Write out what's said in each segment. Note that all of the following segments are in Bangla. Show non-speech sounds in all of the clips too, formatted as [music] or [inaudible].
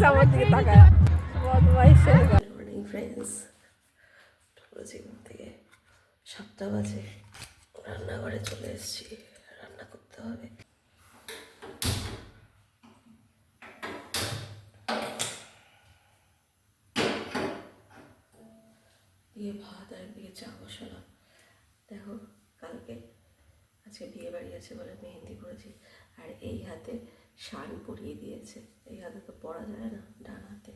আছে আমার দিকে তাকায়। মর্নিং ফ্রেন্ডস ঘুম থেকে সাতটা বাজে। রান্নাঘরে চলে এসেছি। রান্না করতে হবে। দিয়ে ভাত আর একদিকে চা বসালাম। দেখো কালকে আজকে বিয়ে বাড়ি আছে বলে মেহেন্দি পরেছি। আর এই হাতে শান পরিয়ে দিয়েছে। এই হাতে তো পরা যায় না ডান হাতে।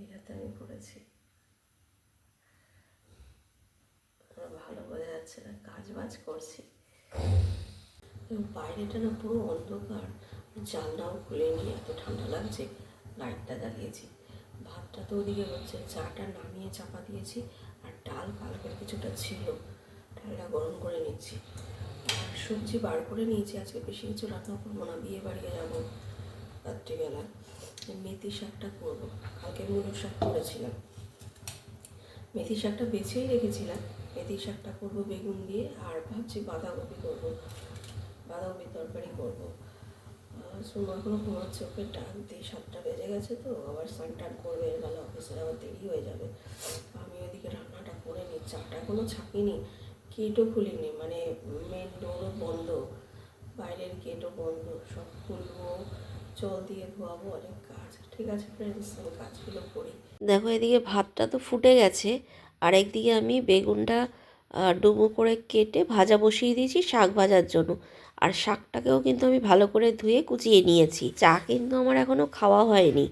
এই হাতে আমি পড়েছি আমার ভালো বোঝা যাচ্ছে না কাজ বাজ করছি বাইরেটা না পুরো অন্ধকার। জানলাও খুলে নিয়ে এত ঠান্ডা লাগছে, লাইটটা দাঁড়িয়েছি ভাতটা তো ওদিকে হচ্ছে, চাটা নামিয়ে চাপা দিয়েছি, আর ডাল কালকের কিছুটা ছিল। ডালটা গরম করে নিচ্ছি। সবজি বার করে নিয়েছি। আজকে বেশি কিছু রান্না করব না, বিয়ে বাড়িতে যাব রাত্রিবেলা মেথি শাকটা করব। কালকে মূলো শাক করেছিলাম। মেথি শাকটা বেছেই রেখেছিলাম। মেথি শাকটা করব বেগুন দিয়ে আর ভাবছি বাঁধাকপি করব। বাঁধাকপির তরকারি করব। সুমো এখনও ঘুমাচ্ছে, ওকে টান দিয়ে সাতটা বেজে গেছে তো, আবার স্নান টান করবে এরবেলা অফিসে আবার দেরি হয়ে যাবে। আমি ওইদিকে রান্নাটা করে নিই। চাটা এখনও ছাপিনি গেটও খুলিনি মানে মেন ডোরও বন্ধ, বাইরের গেটও বন্ধ, সব খুলবো, জল দিয়ে ধোয়াবো, অনেক কাজ। ঠিক আছে ফ্রেন্ডস আমি কাজগুলো করি। দেখো, এদিকে ভাতটা তো ফুটে গেছে, আর একদিকে আমি বেগুনটা ডুবো করে কেটে ভাজা বসিয়ে দিয়েছি শাক ভাজার জন্য। আর শাকটাকেও কিন্তু আমি ভালো করে ধুয়ে কুচিয়ে নিয়েছি। চা কিন্তু আমার এখনও খাওয়া হয়নি।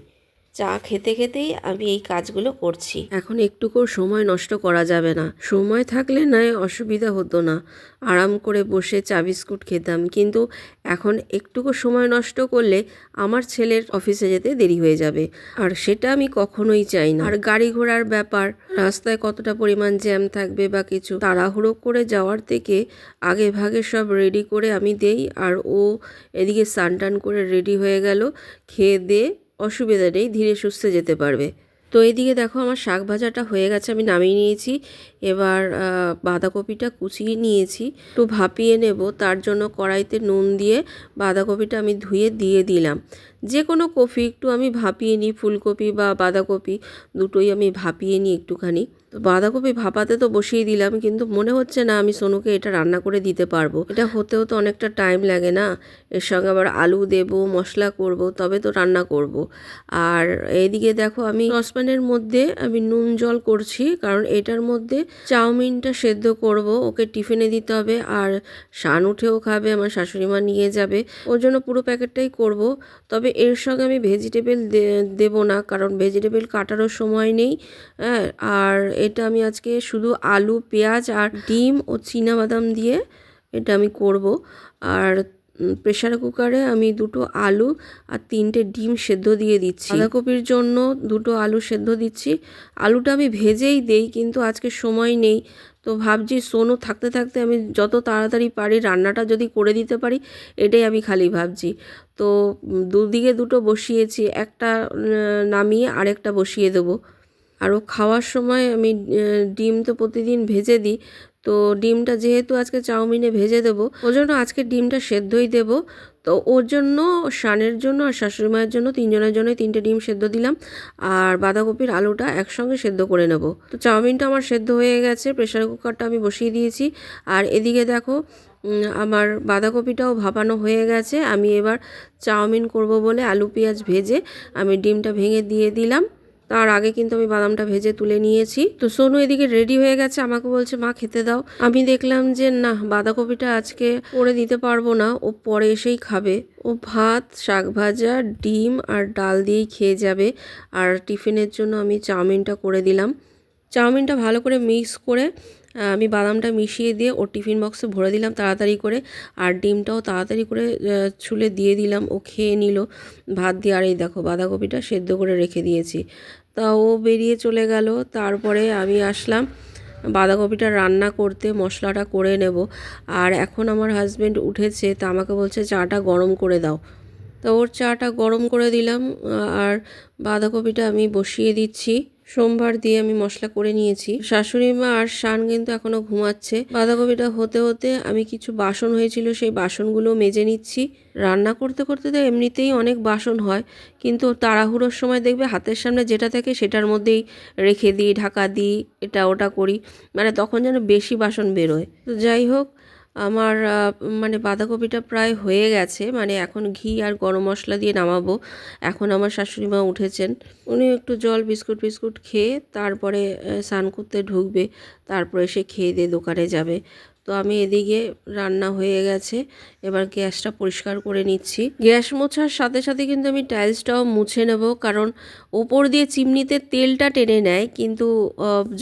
চা খেতে খেতেই আমি এই কাজগুলো করছি। এখন একটুকু সময় নষ্ট করা যাবে না। সময় থাকলে নয় অসুবিধা হতো না। আরাম করে বসে চা বিস্কুট খেতাম। কিন্তু এখন একটুকু সময় নষ্ট করলে আমার ছেলের অফিসে যেতে দেরি হয়ে যাবে। আর সেটা আমি কখনোই চাই না। আর গাড়ি ঘোড়ার ব্যাপার, রাস্তায় কতটা পরিমাণ জ্যাম থাকবে বা কিছু, তাড়াহুড়ো করে যাওয়ার থেকে আগে ভাগে সব রেডি করে আমি দেই। আর ও এদিকে স্নান করে রেডি হয়ে গেল। খেয়ে দিয়ে অসুবিধা নেই ধীরে সুস্থে যেতে পারবে। তো এইদিকে দেখো আমার শাক ভাজাটা হয়ে গেছে, আমি নামিয়ে নিয়েছি। এবার বাঁধাকপিটা কুচিয়ে নিয়েছি। একটু ভাপিয়ে নেব, তার জন্য কড়াইতে নুন দিয়ে বাঁধাকপিটা আমি ধুয়ে দিয়ে দিলাম। যে কোনো কপি একটু আমি ভাপিয়ে নিই, ফুলকপি বা বাঁধাকপি, দুটোই আমি ভাপিয়ে নিই একটুখানি। তো বাঁধাকপি ভাপাতে তো বসিয়ে দিলাম, কিন্তু মনে হচ্ছে না আমি সোনুকে এটা রান্না করে দিতে পারব। এটা হতেও তো অনেকটা টাইম লাগে না। এর সঙ্গে আবার আলু দেব, মশলা করব, তবে তো রান্না করব। আর এইদিকে দেখো আমি সসপ্যানের মধ্যে আমি নুন জল করছি, কারণ এটার মধ্যে চাউমিনটা সেদ্ধ করব, ওকে টিফিনে দিতে হবে। আর শান উঠেও খাবে, আমার শাশুড়ি মা নিয়ে যাবে। ওর জন্য পুরো প্যাকেটটাই করব। তবে এর সঙ্গে আমি ভেজিটেবল দেবো না, কারণ ভেজিটেবল কাটারও সময় নেই হ্যাঁ? আর এটা আমি আজকে শুধু আলু, পেঁয়াজ আর ডিম ও বাদাম দিয়ে এটা আমি করব। আর প্রেশার কুকারে আমি দুটো আলু আর তিনটে ডিম সেদ্ধ দিয়ে দিচ্ছি। বাঁধাকপির জন্য দুটো আলু সেদ্ধ দিচ্ছি। আলুটা আমি ভেজেই দেই, কিন্তু আজকে সময় নেই। তো ভাবছি সোনু থাকতে থাকতে আমি যত তাড়াতাড়ি পারি রান্নাটা যদি করে দিতে পারি, এটাই আমি খালি ভাবছি। তো দুদিকে দুটো বসিয়েছি, একটা নামিয়ে আরেকটা বসিয়ে দেবো। আর ও খাওয়ার সময় আমি ডিম তো প্রতিদিন ভেজে দিই। তো ডিমটা যেহেতু আজকে চাউমিনে ভেজে দেবো, ওর জন্য আজকে ডিমটা সেদ্ধই দেব। তো ওর জন্য, শানের জন্য আর শাশুড়ি মায়ের জন্য তিনজনের জন্য তিনটে ডিম সেদ্ধ দিলাম। আর বাঁধাকপির আলুটা একসঙ্গে সেদ্ধ করে নেব। তো চাউমিনটা আমার সেদ্ধ হয়ে গেছে প্রেশার কুকারটা আমি বসিয়ে দিয়েছি। আর এদিকে দেখো আমার বাঁধাকপিটাও ভাপানো হয়ে গেছে। আমি এবার চাউমিন করব বলে আলু পেঁয়াজ ভেজে আমি ডিমটা ভেঙে দিয়ে দিলাম। তার আগে কিন্তু আমি বাদামটা ভেজে তুলে নিয়েছি। তো সোনু এদিকে রেডি হয়ে গেছে, আমাকে বলছে, মা, খেতে দাও। আমি দেখলাম যে, না, বাঁধাকপিটা আজকে করে দিতে পারব না, ও পরে এসেই খাবে। ও ভাত, শাক ভাজা, ডিম আর ডাল দিয়েই খেয়ে যাবে। আর টিফিনের জন্য আমি চাউমিনটা করে দিলাম। চাউমিনটা ভালো করে মিক্স করে আমি বাদামটা মিশিয়ে দিয়ে ওর টিফিন বক্সে ভরে দিলাম তাড়াতাড়ি করে, আর ডিমটাও তাড়াতাড়ি করে ছুলে দিয়ে দিলাম। ও খেয়ে নিল ভাত দিয়ে। আর এই দেখো বাঁধাকপিটা সেদ্ধ করে রেখে দিয়েছি। তা ও বেরিয়ে চলে গেল। তারপরে আমি আসলাম বাঁধাকপিটা রান্না করতে, মশলাটা করে নেব। আর এখন আমার হাজব্যান্ড উঠেছে, তা আমাকে বলছে চাটা গরম করে দাও। তো ওর চাটা গরম করে দিলাম আর বাঁধাকপিটা আমি বসিয়ে দিচ্ছি। সোমবার দিয়ে আমি মশলা করে নিয়েছি। শাশুড়ি মা আর শান কিন্তু এখনও ঘুমাচ্ছে। বাঁধাকপিটা হতে হতে আমি কিছু বাসন হয়েছিল, সেই বাসনগুলো মেজে নিচ্ছি। রান্না করতে করতে তো এমনিতেই অনেক বাসন হয়, কিন্তু তাড়াহুড়োর সময় দেখবে হাতের সামনে যেটা থাকে সেটার মধ্যেই রেখে দিই, ঢাকা দিই, এটা ওটা করি। মানে তখন যেন বেশি বাসন বেরোয়। তো যাই হোক আমার মানে বাঁধাকপিটা প্রায় হয়ে গেছে মানে এখন ঘি আর গরম মশলা দিয়ে নামাবো। এখন আমার শাশুড়ি মা উঠেছেন। উনি একটু জল, বিস্কুট বিস্কুট খেয়ে তারপরে স্নান করতে ঢুকবে, তারপরে সে খেয়ে দিয়ে দোকানে যাবে। তো আমি এদিকে রান্না হয়ে গেছে। এবার গ্যাসটা পরিষ্কার করে নিচ্ছি। গ্যাস মোছার সাথে সাথে কিন্তু আমি টাইলসটাও মুছে নেব, কারণ ওপর দিয়ে চিমনিতে তেলটা টেনে নেয়, কিন্তু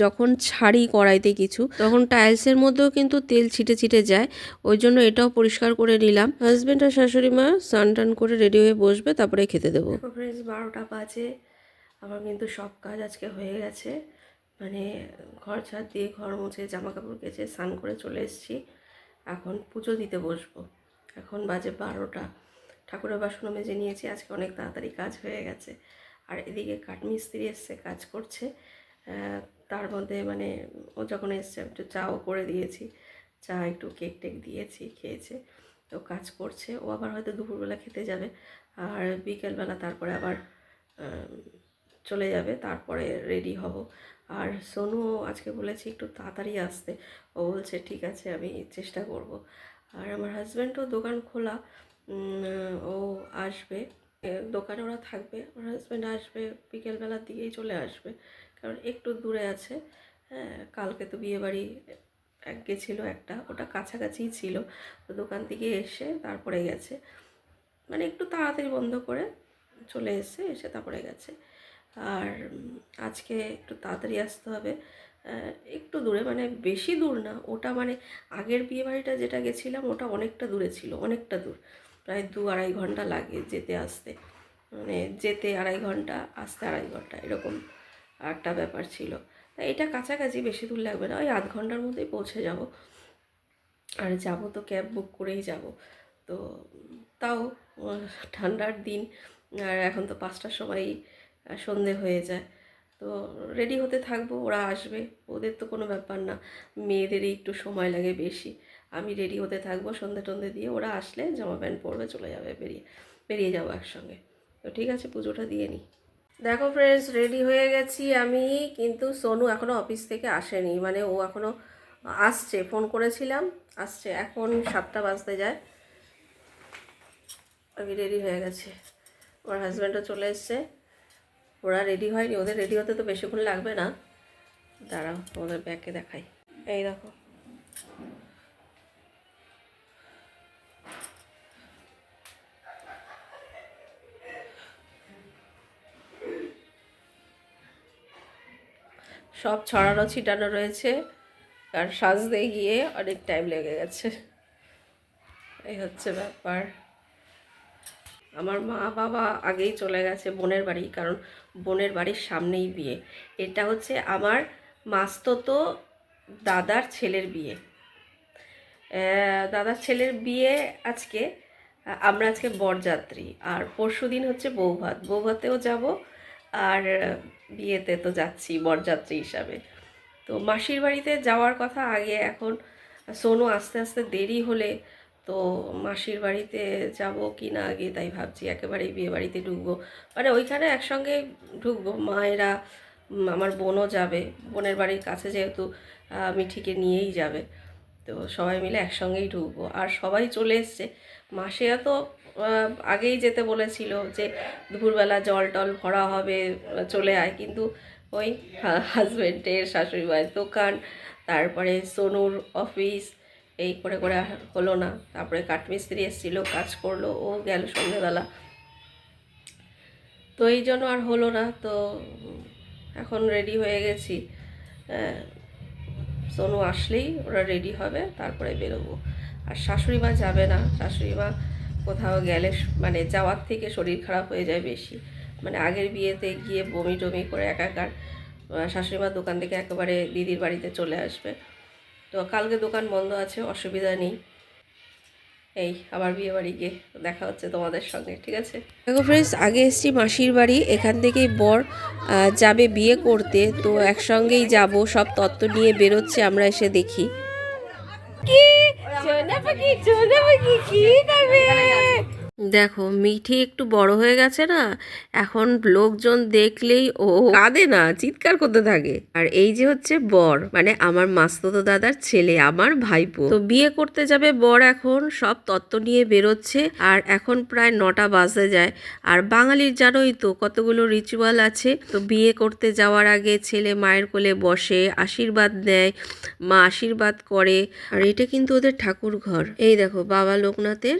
যখন ছাড়ি কড়াইতে কিছু, তখন টাইলসের মধ্যেও কিন্তু তেল ছিটে ছিটে যায়। ওই জন্য এটাও পরিষ্কার করে নিলাম। হাজব্যান্ড আর শাশুড়ি মা স্নান টান করে রেডি হয়ে বসবে, তারপরে খেতে দেবো। বারোটা বাজে। আমার কিন্তু সব কাজ আজকে হয়ে গেছে। মানে ঘর ছাদ দিয়ে ঘর মুছে জামা কাপড় কেচে স্নান করে চলে এসেছি। এখন পুজো দিতে বসবো। এখন বাজে বারোটা। ঠাকুরের বাসনও মেজে নিয়েছি। আজকে অনেক তাড়াতাড়ি কাজ হয়ে গেছে। আর এদিকে কাঠমিস্ত্রি এসছে, কাজ করছে। তার মধ্যে মানে ও যখন এসছে একটু চাও করে দিয়েছি। চা, একটু কেক টেক দিয়েছি, খেয়েছে। তো কাজ করছে। ও আবার হয়তো দুপুরবেলা খেতে যাবে। আর বিকেলবেলা তারপরে আবার চলে যাবে। তারপরে রেডি হব। আর সোনু আজকে বলেছি একটু তাড়াতাড়ি আসতে। ও বলছে, ঠিক আছে, আমি চেষ্টা করব। আর আমার হাজব্যান্ডও দোকান খোলা। ও আসবে। দোকানে ওরা থাকবে। আমার হাজব্যান্ড আসবে, বিকেলবেলার দিকেই চলে আসবে। কারণ একটু দূরে আছে। হ্যাঁ কালকে তো বিয়েবাড়ি এক গেছিল একটা, ওটা কাছাকাছিই ছিল। তো দোকান থেকে এসে তারপরে গেছে। মানে একটু তাড়াতাড়ি বন্ধ করে চলে এসে এসে তারপরে গেছে। আর আজকে একটু তাড়াতাড়ি আসতে হবে। একটু দূরে মানে বেশি দূর না, ওটা মানে আগের বিয়ে বাড়িটা যেটা গেছিলাম, ওটা অনেকটা দূরে ছিল, অনেকটা দূর, প্রায় দু আড়াই ঘণ্টা লাগে যেতে আসতে। মানে যেতে আড়াই ঘণ্টা, আসতে আড়াই ঘণ্টা, এরকম একটা ব্যাপার ছিল। তা এটা কাছাকাছি, বেশি দূর লাগবে না, ওই আধ ঘণ্টার মধ্যেই পৌঁছে যাব। আর যাব তো, ক্যাব বুক করেই যাব। তো তাও ঠান্ডার দিন, আর এখন তো পাঁচটার সময় সন্ধে হয়ে যায়। তো রেডি হতে থাকব, ওরা আসবে। ওদের তো কোনো ব্যাপার না। মেয়েদেরই একটু সময় লাগে বেশি। আমি রেডি হতে থাকব সন্ধে টন্ধে দিয়ে। ওরা আসলে জামা প্যান্ট পরবে, চলে যাবে, বেরিয়ে বেরিয়ে যাব একসঙ্গে। তো ঠিক আছে, পুজোটা দিয়ে নিই দেখো ফ্রেন্ডস রেডি হয়ে গেছি আমি, কিন্তু সোনু এখনও অফিস থেকে আসেনি। মানে ও এখনও আসছে ফোন করেছিলাম, আসছে। এখন সাতটা বাজতে যায়। আমি রেডি হয়ে গেছি। আমার হাজব্যান্ডও চলে এসছে। ওরা রেডি হয়নি, ওদের রেডি হতে তো বেশিক্ষণ লাগবে না। দাঁড়াও ওদের ব্যাগকে দেখাই। এই দেখো। সব ছড়ানো, ছিটানো রয়েছে। আর সাজতে গিয়ে অনেক টাইম লেগে গেছে। এই হচ্ছে ব্যাপার। আমার মা বাবা আগেই চলে গেছে বোনের বাড়ি, কারণ বোনের বাড়ির সামনেই বিয়ে। এটা হচ্ছে আমার মাস্ততো দাদার ছেলের বিয়ে। দাদার ছেলের বিয়ে আজকে, আমরা আজকে বরযাত্রী, আর পরশু দিন হচ্ছে বৌভাত। বৌভাতেও যাব, আর বিয়েতে তো যাচ্ছি বরযাত্রী হিসাবে। তো মাসির বাড়িতে যাওয়ার কথা আগে, এখন সোনু আস্তে আস্তে দেরি হলে তো মাসির বাড়িতে যাব কি না আগে তাই ভাবছি একেবারেই বিয়ে বাড়িতে ঢুকবো। মানে ওইখানে একসঙ্গে ঢুকবো, মায়েরা আমার বোনও যাবে। বোনের বাড়ির কাছে যেহেতু মিঠিকে নিয়েই যাবে। তো সবাই মিলে একসঙ্গেই ঢুকবো। আর সবাই চলে এসছে। মাসিরা তো আগেই যেতে বলেছিল যে দুপুরবেলা জল টল ভরা হবে, চলে আয়। কিন্তু ওই হাজব্যান্ডের শাশুড়ি মায়ের দোকান, তারপরে সোনুর অফিস এই করে করে হলো না। তারপরে কাঠমিস্ত্রি এসেছিল, কাজ করল, ও গেল সন্ধেবেলা তো এই জন্য আর হলো না, তো এখন রেডি হয়ে গেছি। সোনু আসলেই ওরা রেডি হবে, তারপরে বেরোবো। আর শাশুড়ি মা যাবে না, শাশুড়ি মা কোথাও গেলে মানে যাওয়ার থেকে শরীর খারাপ হয়ে যায় বেশি। মানে আগের বিয়েতে গিয়ে বমি টমি করে একাকার শাশুড়ি মা দোকান থেকে একেবারে দিদির বাড়িতে চলে আসবে। তো কালকে দোকান বন্ধ আছে, অসুবিধা নেই। এই, আবার বিয়ে বাড়ি গিয়ে দেখা হচ্ছে তোমাদের সঙ্গে, ঠিক আছে? দেখো ফ্রেন্ডস আগে এসছি মাসির বাড়ি, এখান থেকেই বর যাবে বিয়ে করতে, তো একসঙ্গেই যাব, সব তত্ত্ব নিয়ে বেরোচ্ছে, আমরা এসে দেখি। কি? পাখি পাখি, কি খাবে দেখো, মিঠি একটু বড় হয়ে গেছে না, এখন লোকজন দেখলেই ও কাঁদে না, চিৎকার করতে থাকে। আর এই যে হচ্ছে বর মানে আমার মাস্ততো দাদার ছেলে, আমার ভাইপো। তো বিয়ে করতে যাবে বর এখন, সব তত্ত্ব নিয়ে বেরোচ্ছে, আর এখন প্রায় নটা বাজে যায়। আর বাঙালির জানোই তো কতগুলো রিচুয়াল আছে। তো বিয়ে করতে যাওয়ার আগে ছেলে মায়ের কোলে বসে, আশীর্বাদ দেয় মা আশীর্বাদ করে। আর এটা কিন্তু ওদের ঠাকুর ঘর এই দেখো, বাবা লোকনাথের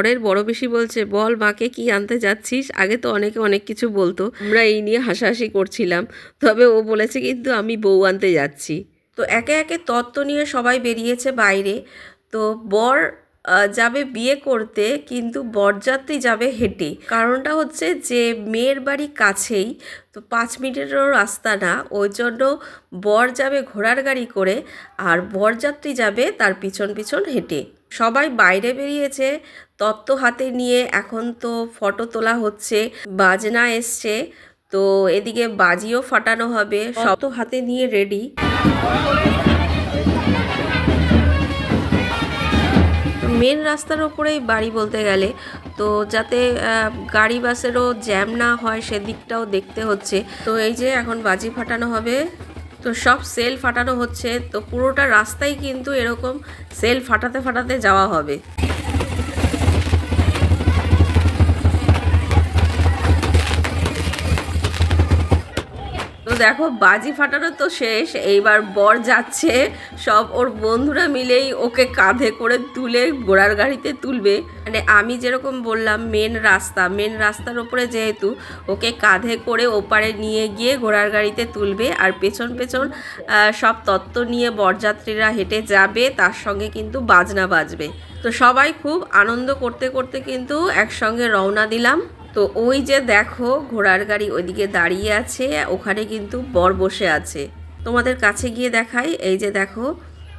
বরের বড় বেশি বলছে, বল মাকে কি আনতে যাচ্ছিস? আগে তো অনেকে অনেক কিছু বলতো, আমরা এই নিয়ে হাসাহাসি করছিলাম। তবে ও বলেছে, কিন্তু আমি বউ আনতে যাচ্ছি। তো একে একে তত্ত্ব নিয়ে সবাই বেরিয়েছে বাইরে। তো বর যাবে বিয়ে করতে, কিন্তু বরযাত্রী যাবে হেঁটে। কারণটা হচ্ছে যে, মেয়ের বাড়ি কাছেই, তো পাঁচ মিনিটেরও রাস্তা না। ওই জন্য বর যাবে ঘোড়ার গাড়ি করে, আর বরযাত্রী যাবে তার পিছন পিছন হেঁটে। সবাই বাইরে বেরিয়েছে তত্ত্ব হাতে নিয়ে এখন তো ফটো তোলা হচ্ছে, বাজনা এসছে, তো এদিকে বাজিও ফাটানো হবে, সব তো হাতে নিয়ে রেডি মেন রাস্তার ওপরেই বাড়ি বলতে গেলে, তো যাতে গাড়ি বাসেরও জ্যাম না হয়, সেদিকটাও দেখতে হচ্ছে। তো এই যে এখন বাজি ফাটানো হবে। তো সব সেল ফাটানো হচ্ছে, তো পুরোটা রাস্তায় কিন্তু এরকম সেল ফাটাতে ফাটাতে যাওয়া হবে। দেখো, বাজি ফাটানো তো শেষ। এইবার বর যাচ্ছে, সব ওর বন্ধুরা মিলেই ওকে কাঁধে করে তুলে ঘোড়ার গাড়িতে তুলবে। মানে আমি যেরকম বললাম মেন রাস্তা মেন রাস্তার ওপরে যেহেতু ওকে কাঁধে করে ওপারে নিয়ে গিয়ে ঘোড়ার গাড়িতে তুলবে আর পেছন পেছন সব তত্ত্ব নিয়ে বরযাত্রীরা হেঁটে যাবে, তার সঙ্গে কিন্তু বাজনা বাজবে। তো সবাই খুব আনন্দ করতে করতে কিন্তু একসঙ্গে রওনা দিলাম। তো ওই যে দেখো, ঘোড়ার গাড়ি ওইদিকে দাঁড়িয়ে আছে, ওখানে কিন্তু বর বসে আছে। তোমাদের কাছে গিয়ে দেখাই, এই যে দেখো,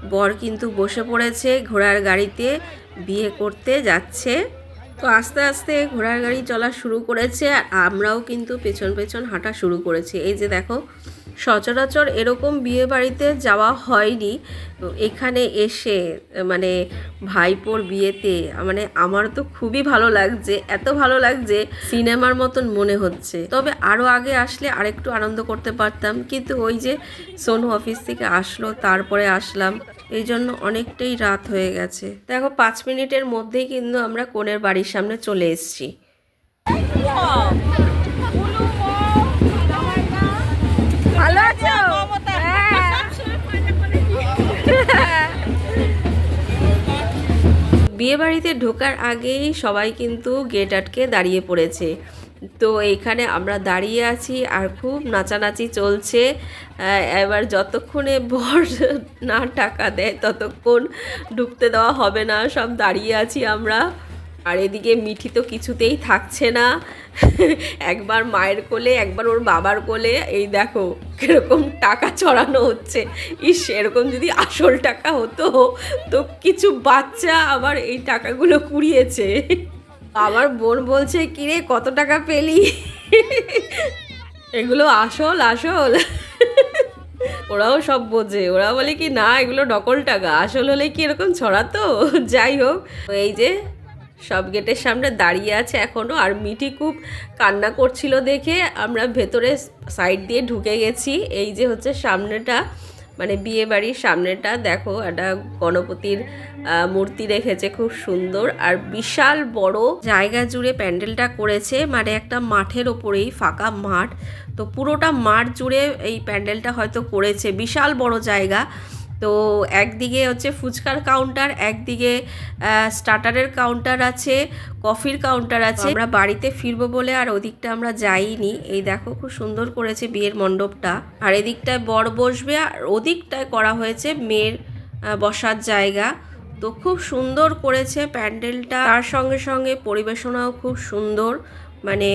বর কিন্তু বসে পড়েছে, ঘোড়ার গাড়িতে বিয়ে করতে যাচ্ছে। তো আস্তে আস্তে ঘোড়ার গাড়ি চলা শুরু করেছে আর আমরাও কিন্তু পেছন পেছন হাঁটা শুরু করেছি। এই যে দেখো, সচরাচর এরকম বিয়ে বাড়িতে যাওয়া হয়নি। এখানে এসে মানে ভাইপোর বিয়েতে মানে আমার তো খুবই ভালো লাগছে, এত ভালো লাগছে, সিনেমার মতন মনে হচ্ছে। তবে আরও আগে আসলে আরেকটু আনন্দ করতে পারতাম। কিন্তু ওই যে সোনু অফিস থেকে আসলো, তারপরে আসলাম। এই জন্য অনেকটাই রাত হয়ে গেছে। দেখো, পাঁচ মিনিটের মধ্যেই কিন্তু আমরা কোণের বাড়ির সামনে চলে এসেছি। ভালো আছো? হ্যাঁ। বিয়ে বাড়িতে ঢোকার আগেই সবাই কিন্তু গেট আটকে দাঁড়িয়ে পড়েছে। তো এইখানে আমরা দাঁড়িয়ে আছি আর খুব নাচানাচি চলছে। এবার যতক্ষণে বর [laughs] না টাকা দেয় ততক্ষণ ঢুকতে দেওয়া হবে না, সব দাঁড়িয়ে আছি আমরা। আর এদিকে মিঠি তো কিছুতেই থাকছে না। [laughs] একবার মায়ের কোলে, একবার ওর বাবার কোলে। এই দেখো কীরকম টাকা চড়ানো হচ্ছে। ইস, এরকম যদি আসল টাকা হতো, তো কিছু বাচ্চা আবার এই টাকাগুলো কুড়িয়েছে। [laughs] আমার বোন বলছে, কিরে, কত টাকা পেলি? এগুলো আসল আসল। ওরাও সব বোঝে। ওরা বলে কি, না, এগুলো নকল টাকা। আসল হলে কি এরকম ছড়াতো? যাই হোক এই যে সব গেটের সামনে দাঁড়িয়ে আছে এখনও আর মিঠি খুব কান্না করছিল দেখে। আমরা ভেতরে সাইড দিয়ে ঢুকে গেছি। এই যে হচ্ছে সামনেটা। মানে বিয়ে বাড়ির সামনেটা দেখো, একটা গণপতির মূর্তি রেখেছে খুব সুন্দর। আর বিশাল বড় জায়গা জুড়ে প্যান্ডেলটা করেছে মানে একটা মাঠের ওপরেই ফাঁকা মাঠ। তো পুরোটা মাঠ জুড়ে এই প্যান্ডেলটা হয়তো করেছে, বিশাল বড় জায়গা। তো একদিকে হচ্ছে ফুচকার কাউন্টার একদিকে স্টার্টারের কাউন্টার আছে কফির কাউন্টার আছে। আমরা বাড়িতে ফিরবো বলে আর ওদিকটা আমরা যাইনি। এই দেখো খুব সুন্দর করেছে বিয়ের মণ্ডপটা। আর এদিকটায় বর বসবে আর ওদিকটায় করা হয়েছে মেয়ের বসার জায়গা। তো খুব সুন্দর করেছে প্যান্ডেলটা। তার সঙ্গে সঙ্গে পরিবেশনাও খুব সুন্দর। মানে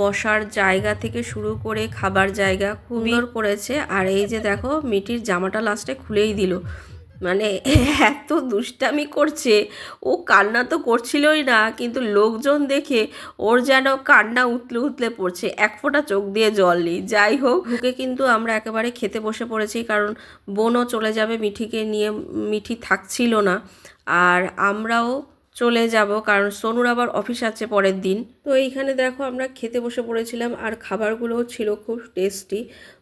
বসার জায়গা থেকে শুরু করে খাবার জায়গা সুন্দর করেছে। আর এই যে দেখো, মিটির জামাটা লাস্টে খুলেই দিল। মানে এত দুষ্টামি করছে। ও কান্না তো করছিলই না, কিন্তু লোকজন দেখে ওর যেন কান্না উতলে উতলে পড়ছে। এক ফোঁটা চোখ দিয়ে জল নেই। যাই হোক ঢুকে কিন্তু আমরা একেবারে খেতে বসে পড়েছি, কারণ বোনও চলে যাবে মিঠিকে নিয়ে, মিঠি থাকছিল না। আর আমরাও চলে যাব, কারণ সোনুর আবার অফিস আছে পরের দিন। তো এইখানে দেখো আমরা খেতে বসে পড়েছিলাম আর খাবারগুলোও ছিল খুব টেস্টি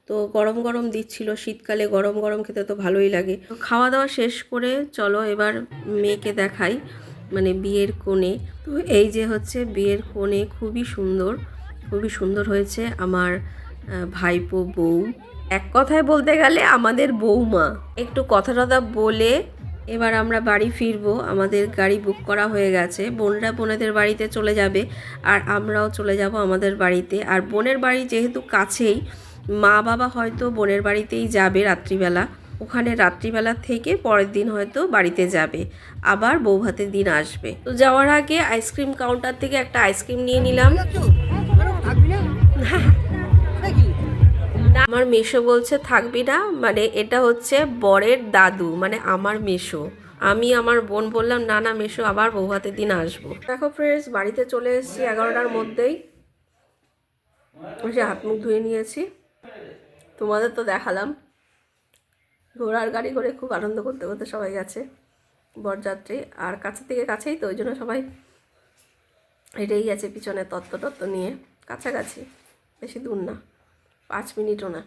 তো গরম গরম দিচ্ছিল শীতকালে, গরম গরম খেতে তো ভালোই লাগে। খাওয়া দাওয়া শেষ করে চলো এবার মেয়েকে দেখাই মানে বিয়ের কোণে। তো এই যে হচ্ছে বিয়ের কোণে খুবই সুন্দর খুবই সুন্দর হয়েছে আমার ভাইপো বউ। এক কথায় বলতে গেলে আমাদের বৌমা একটু কথা টথা বলে এবার আমরা বাড়ি ফিরবো। আমাদের গাড়ি বুক করা হয়ে গেছে। বোনরা বোনেদের বাড়িতে চলে যাবে আর আমরাও চলে যাব আমাদের বাড়িতে। আর বোনের বাড়ি যেহেতু কাছেই মা বাবা হয়তো বোনের বাড়িতেই যাবে রাত্রিবেলা। ওখানে রাত্রিবেলা থেকে পরের দিন হয়তো বাড়িতে যাবে। আবার বউ ভাতের দিন আসবে। তো যাওয়ার আগে আইসক্রিম কাউন্টার থেকে একটা আইসক্রিম নিয়ে নিলাম। না, [laughs] আমার মেশো বলছে, থাকবি না? মানে এটা হচ্ছে বরের দাদু মানে আমার মেশো। আমি আমার বোন বললাম, না না, মেশো, আবার বৌভাতের দিন আসব। দেখো ফ্রেন্ডস বাড়িতে চলে এসেছি এগারোটার মধ্যেই। এসে হাত মুখ ধুয়ে নিয়েছি। তোমাদের তো দেখালাম। ঘোড়ার গাড়ি করে খুব আনন্দ করতে করতে সবাই গেছে, বরযাত্রী। আর কাছে থেকে কাছেই তো, ওই জন্য সবাই হেঁটেই গেছে পিছনে তত্ত্ব তত্ত্ব নিয়ে। কাছাকাছি, বেশি দূর না। পাঁচ মিনিটও না।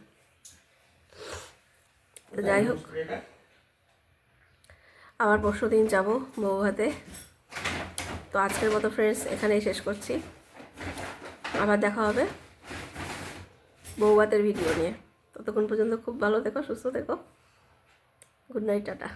তো যাই হোক। আবার পরশু দিন যাব বৌভাতে তো আজকের মতো ফ্রেন্ডস এখানেই শেষ করছি। আবার দেখা হবে বৌভাতের ভিডিও নিয়ে। ততক্ষণ পর্যন্ত খুব ভালো থেকো, সুস্থ থেকো। Good night tata.